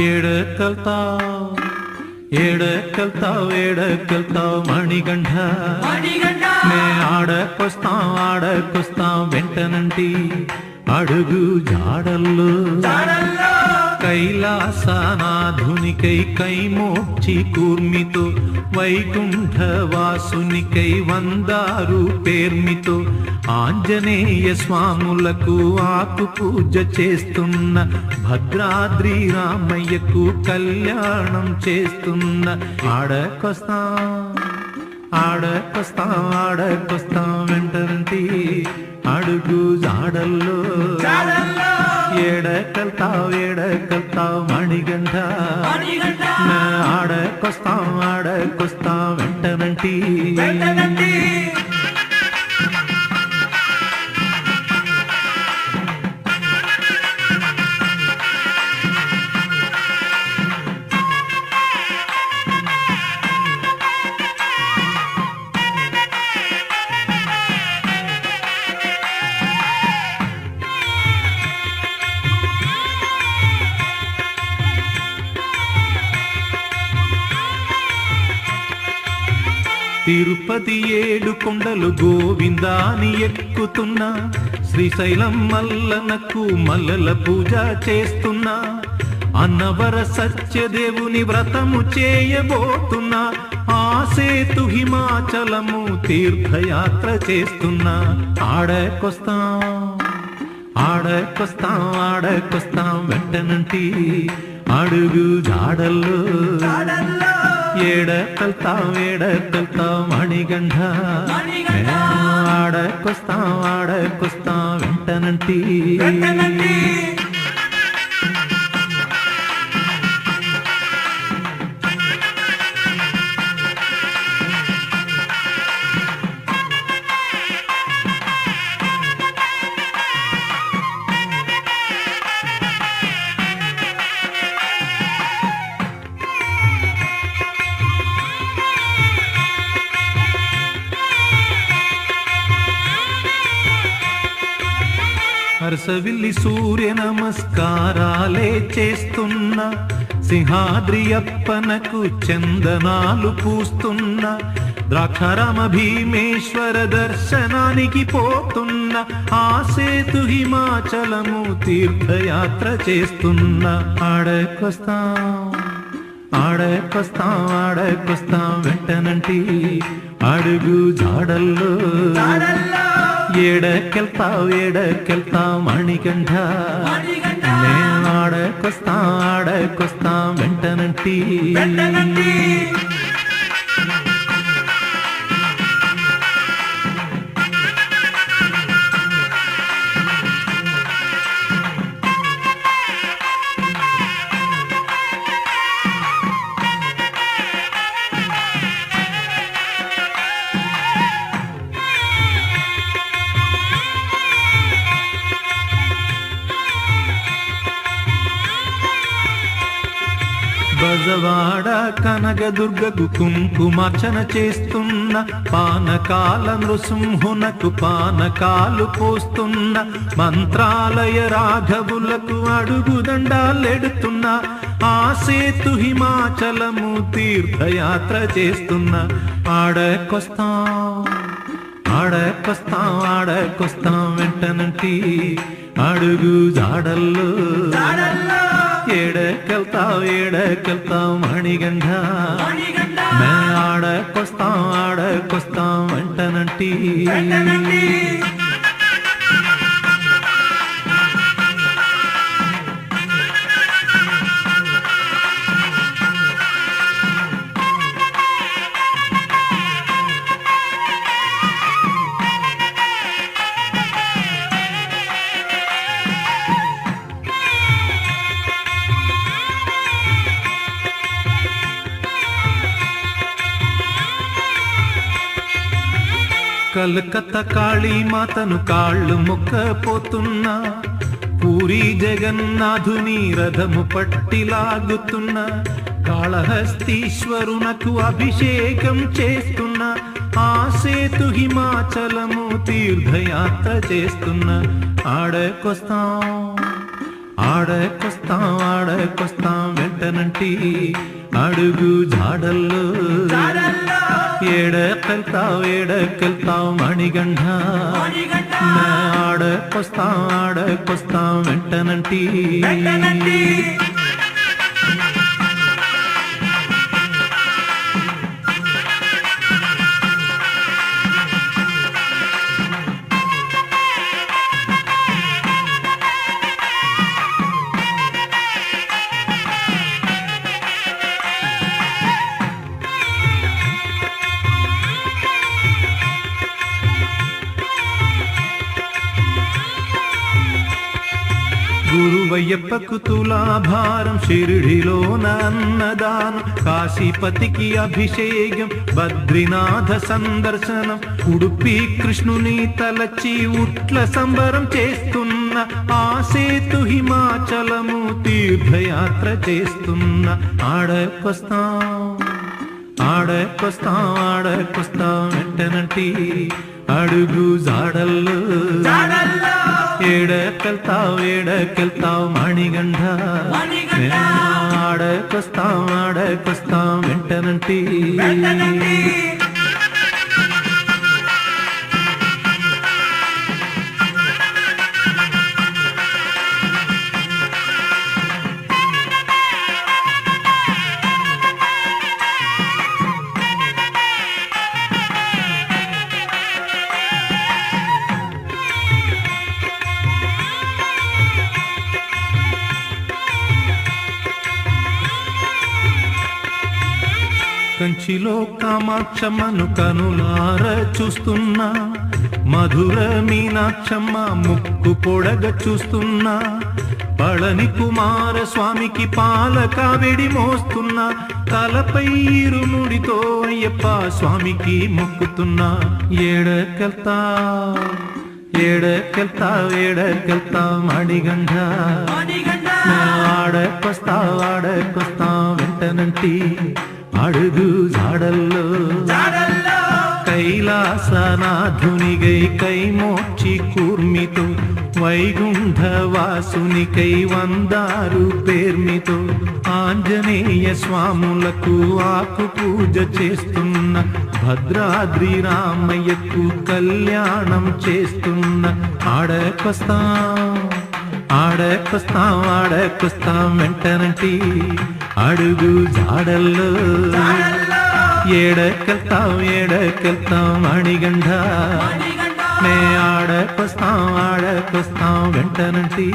ఏడకెళ్తావు ఏడకెళ్తావు ఏడకెళ్తావు మణిగంఠ. నే ఆడకొస్తాం ఆడకొస్తాం వెంటనంటి అడుగు జాడల్లో. కైలాసనాధునికై కైమోక్షి కూర్మితో వైకుంఠవాసునికై వందారు పేర్మితో ఆంజనేయ స్వాములకు ఆకు పూజ చేస్తున్న భద్రాద్రి రామయ్యకు కళ్యాణం చేస్తున్న. ఆడకొస్తాం ఆడకొస్తాం ఆడకొస్తాం వెంటనంటి అడుగు జాడల్లో. ఏడకెళ్తావు ఏడకెళ్తావు మణిగంధ నా ఆడకొస్తాం ఆడకొస్తాం వెంటనంటి తిరుపతి ఏడు కొండలు గోవిందాని ఎక్కుతున్నా. శ్రీశైలం మల్లనకు మల్లల పూజ చేస్తున్నా. అన్నవర సత్యదేవుని వ్రతము చేయబోతున్నా. ఆ సేతు హిమాచలము తీర్థయాత్ర చేస్తున్నా. ఆడకొస్తాం ఆడకొస్తాం ఆడకొస్తాం. వెంటనంటి అడుగు జాడల్లో. ఏడకెళ్తాం ఏడకెళ్తాం మణిగంధ ఆడకొస్తాం ఆడకొస్తాం వెంటనంటి హర్షవిల్లి సూర్య నమస్కారాలే చేస్తున్న సింహాద్రి అప్పనకు చందనాలు పూస్తున్న ద్రాక్షారామ భీమేశ్వర దర్శనానికి పోతున్న ఆ సేతు హిమాచలము తీర్థయాత్ర చేస్తున్న. ఆడకొస్తాం ఆడకొస్తాం ఆడకొస్తాం వెంటనంటి అడుగు జాడల్లో. ఏడకెళ్తావు ఏడకెళ్తావు మణికంఠ. నేను ఆడకొస్తా ఆడకొస్తాం వెంటనంటి. బజవాడ కనకదుర్గకు కుంకుమార్చన చేస్తున్న పానకాల నృసింహునకు పానకాలు పోస్తున్న మంత్రాలయ రాఘవులకు అడుగుదండాలెడుతున్న ఆ సేతు హిమాచలము తీర్థయాత్ర చేస్తున్న. ఆడకొస్తాం ఆడకొస్తాం ఆడకొస్తాం వెంటనంటి అడుగు జాడల్లో. ఏడకెళ్తావు ఏడకెళ్తావు మణిగంధ మే ఆడకొస్తాం ఆడకొస్తాం వెంటనంటి. కలకత్త కాళీ మాతను కాళ్ళు మొక్కపోతున్నా. పూరి జగన్నాథుని రథము పట్టిలాగుతున్నా. కాళహస్తీశ్వరునకు అభిషేకం చేస్తున్న. ఆ సేతు హిమాచలము తీర్థయాత్ర చేస్తున్న. ఆడకొస్తాం ఆడకొస్తాం ఆడకొస్తాం వెంటనంటి అడుగు జాడల్లో. ఏడకెళ్తావు ఏడకెళ్తావు మణిగంఢ నా ఆడకొస్తాం ఆడకొస్తాం వెంటనంటి. గురువయ్యప్పకు తులాభారం షిరిడిలో అన్నదానం కాశీపతికి అభిషేకం బద్రీనాథ సందర్శనం ఉడుపి కృష్ణుని తలచి ఉట్ల సంబరం చేస్తున్న ఆ సేతు హిమాచలము తీర్థయాత్ర చేస్తున్న. ఆడకొస్తాం ఆడకొస్తాం ఆడకొస్తాం వెంటనంటి అడుగు జాడల్లో! ఏడకెళ్తావు ఏడకెళ్తావు మణిగంధ ఆడకొస్తాం ఆడకొస్తాం వెంటనంటి కంచిలో కామాక్షమ్మను కనులార చూస్తున్నా. మధుర మీనాక్షమ్మ ముక్కు పొడగ చూస్తున్నా. పళని కుమార స్వామికి పాల కావిడి మోస్తున్నా. తలపై ఇరుముడితో అయ్యప్ప స్వామికి మొక్కుతున్నా. ఏడకెళ్తా ఏడకెళ్తా ఏడకెళ్తా మడిగంధ ఆడకొస్తా ఆడకొస్తా వెంటనంటి. అడుగు జాడల్లో కైలాసనాథునిగై కైమోక్షి కూర్మితో వైగుంఠవాసునికై వందారు పేర్మితో ఆంజనేయ స్వాములకు ఆకు పూజ చేస్తున్న భద్రాద్రి రామయ్యకు కళ్యాణం చేస్తున్న ఆడకొస్తాం ఆడకొస్తాం ఆడకొస్తాం వెంటనంటి అడుగు జాడల్లో. ఏడకెళ్తాం ఏడకెళ్తాం అణిగంట నే ఆడకొస్తాం ఆడకొస్తాం వెంటనంటి